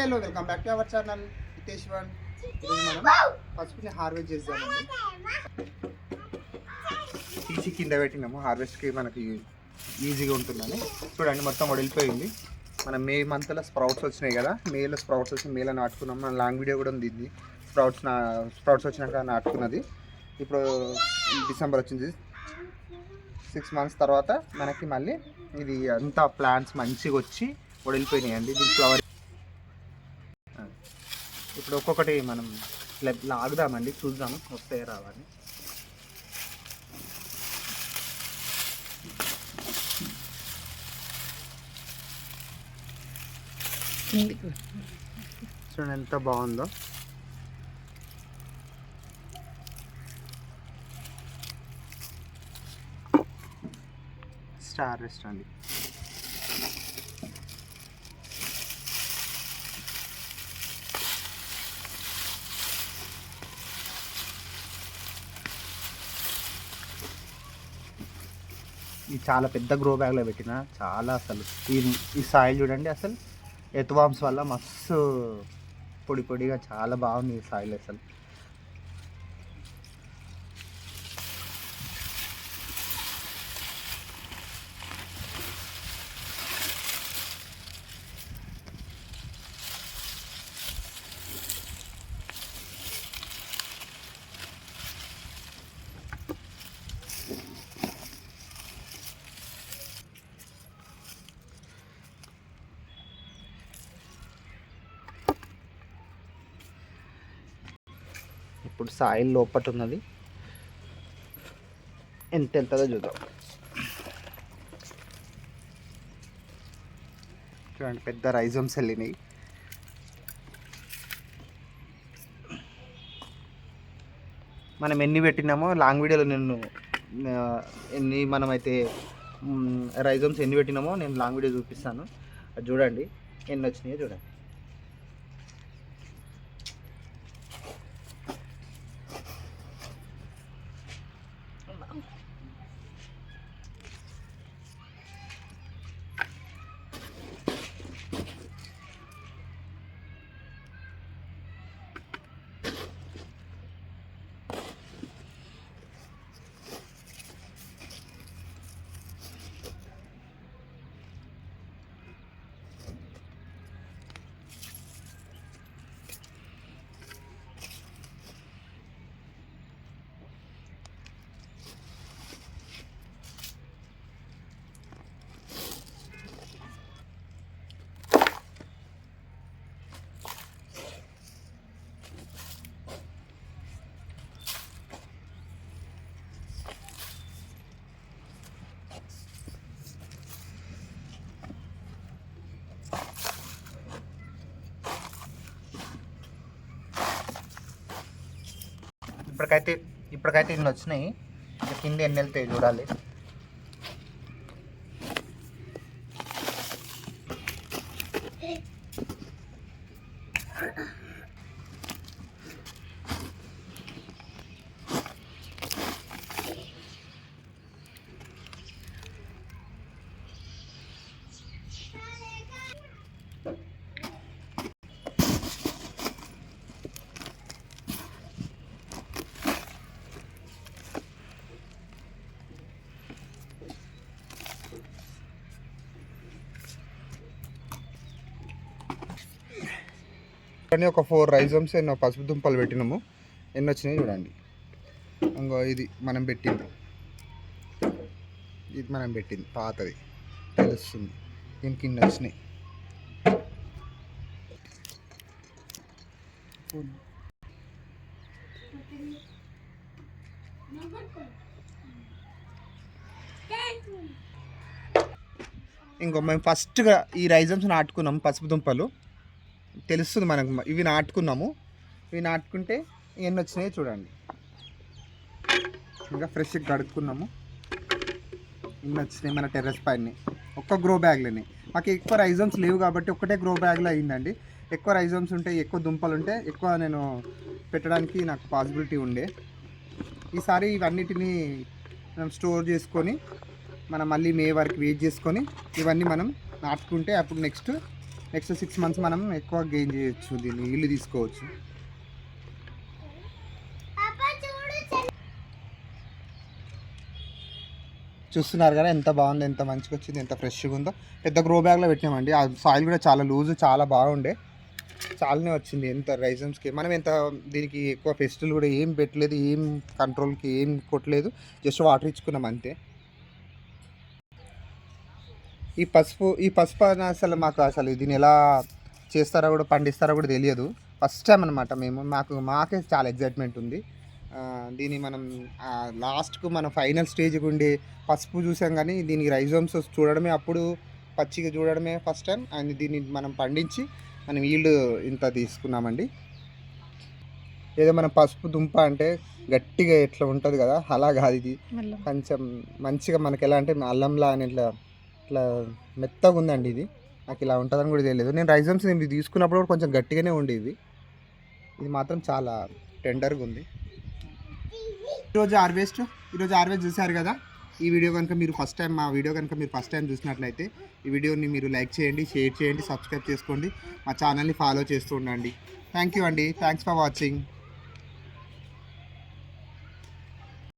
Hello welcome back to our channel. Hitesh one. మనం పసుపుని harvest చేద్దామండి. తీసి కింద పెట్టినాము. హార్వెస్ట్కి మనకి ఈజీగా ఉంటుందని. చూడండి మొత్తం వడిలిపోయింది మన మే మంత్లో స్ప్రౌట్స్ వచ్చినాయి కదా. మేలో స్ప్రౌట్స్ వచ్చి మేలో నాటుకున్నాం. మన లాంగ్ వీడియో కూడా ఉంది స్ప్రౌట్స్ నా స్ప్రౌట్స్ వచ్చినాక నాటుకున్నది. ఇప్పుడు డిసెంబర్ వచ్చింది. సిక్స్ మంత్స్ తర్వాత మనకి మళ్ళీ ఇది అంతా ప్లాంట్స్ మంచిగా వచ్చి వడిలిపోయినాయండి దీని ఫ్లవర్ ఇప్పుడు ఒక్కొక్కటి మనం ఇట్లా లాగుదామండి చూద్దాము వస్తాయి రావని చూడండి ఎంత బాగుందో. స్టార్ రెస్ట్ ఇది చాలా పెద్ద గ్రో బ్యాగ్లో పెట్టిన చాలా అసలు. ఈ ఈ సాయిల్ చూడండి అసలు. ఎత్వామ్స్ వల్ల మస్తు పొడి పొడిగా చాలా బాగుంది ఈ సాయిల్ అసలు. ఇప్పుడు సాయిల్ లోపట ఉన్నది ఎంత వెళ్తుందో చూద్దాం. చూడండి పెద్ద రైజమ్స్ వెళ్ళినాయి. మనం ఎన్ని పెట్టినామో లాంగ్ వీడియోలో నేను ఎన్ని మనమైతే రైజమ్స్ ఎన్ని పెట్టినామో నేను లాంగ్ వీడియో చూపిస్తాను. అది చూడండి ఎన్ని వచ్చినాయో చూడండి. ఇప్పటికైతే ఇప్పటికైతే ఇన్ని వచ్చినాయి కింద ఎన్ని వెళ్తాయి చూడాలి. కానీ ఒక ఫోర్ రైజమ్స్ ఎన్నో పసుపు దుంపలు పెట్టినాము. ఎన్ని వచ్చినాయి చూడండి. ఇంకో ఇది మనం పెట్టింది. ఇది మనం పెట్టింది. పాతది. తెలుస్తుంది. దీనికి ఇన్ని వచ్చినాయి. ఇంకో మేము ఫస్ట్గా ఈ రైజమ్స్ నాటుకున్నాం పసుపు దుంపలు. తెలుస్తుంది మనకు. ఇవి నాటుకున్నాము. ఇవి నాటుకుంటే ఎన్ని వచ్చినాయో చూడండి. ఇంకా ఫ్రెష్గా కడుక్కున్నాము. ఇన్ని వచ్చినాయి మన టెర్రస్ పైన. ఒక్క గ్రో బ్యాగ్లోనే. మాకు ఎక్కువ రైజమ్స్ లేవు కాబట్టి ఒక్కటే గ్రో బ్యాగ్లో అయిందండి. ఎక్కువ రైజమ్స్ ఉంటే ఎక్కువ దుంపలు ఉంటే ఎక్కువ నేను పెట్టడానికి నాకు పాసిబిలిటీ ఉండే. ఈసారి ఇవన్నిటిని మనం స్టోర్ చేసుకొని మనం మళ్ళీ మే వరకు వెయిట్ చేసుకొని ఇవన్నీ మనం నాటుకుంటే అప్పుడు నెక్స్ట్ నెక్స్ట్ సిక్స్ మంత్స్ మనం ఎక్కువ గెయిన్ చేయొచ్చు దీన్ని ఇల్లు తీసుకోవచ్చు. చూస్తున్నారు కదా ఎంత బాగుంది ఎంత మంచిగా వచ్చింది ఎంత ఫ్రెష్గా ఉందో. పెద్ద గ్రో బ్యాగ్లో పెట్టినామండి. ఆ సాయిల్ కూడా చాలా లూజ్ చాలా బాగుండే. చాలానే వచ్చింది ఎంత రైజమ్స్కి మనం ఎంత దీనికి ఎక్కువ ఫెస్టివల్ కూడా ఏం పెట్టలేదు ఏం కంట్రోల్కి ఏం కొట్టలేదు. జస్ట్ వాటర్ ఇచ్చుకున్నాం అంతే. ఈ పసుపు ఈ పసుపు అని అసలు మాకు అసలు దీన్ని ఎలా చేస్తారో కూడా పండిస్తారో కూడా తెలియదు. ఫస్ట్ టైం అనమాట మేము. మాకు మాకే చాలా ఎగ్జైట్మెంట్ ఉంది. దీన్ని మనం లాస్ట్కు మన ఫైనల్ స్టేజ్కి ఉండే పసుపు చూసాం కానీ దీనికి రైజోమ్స్ చూడడమే అప్పుడు పచ్చిగా చూడడమే ఫస్ట్ టైం అండ్ దీన్ని మనం పండించి మనం ఈల్డ్ ఇంత తీసుకున్నామండి. ఏదో మన పసుపు దుంప అంటే గట్టిగా ఎట్లా ఉంటుంది కదా అలా కాదు ఇది. కొంచెం మంచిగా మనకి ఎలా అంటే అల్లంలా అని ఇట్లా ఇట్లా మెత్తగా ఉందండి ఇది. నాకు ఇలా ఉంటుందని కూడా తెలియదు నేను రైజమ్స్ నేను తీసుకున్నప్పుడు కూడా కొంచెం గట్టిగానే ఉండేది. ఇది మాత్రం చాలా టెండర్గా ఉంది. ఈరోజు హార్వెస్ట్ ఈరోజు హార్వెస్ట్ చూశారు కదా? ఈ వీడియో కనుక మీరు ఫస్ట్ టైం మా వీడియో కనుక మీరు ఫస్ట్ టైం చూసినట్లయితే ఈ వీడియోని మీరు లైక్ చేయండి షేర్ చేయండి సబ్స్క్రైబ్ చేసుకోండి. మా ఛానల్ని ఫాలో చేస్తూ ఉండండి. థ్యాంక్ యూ అండి. Thanks for watching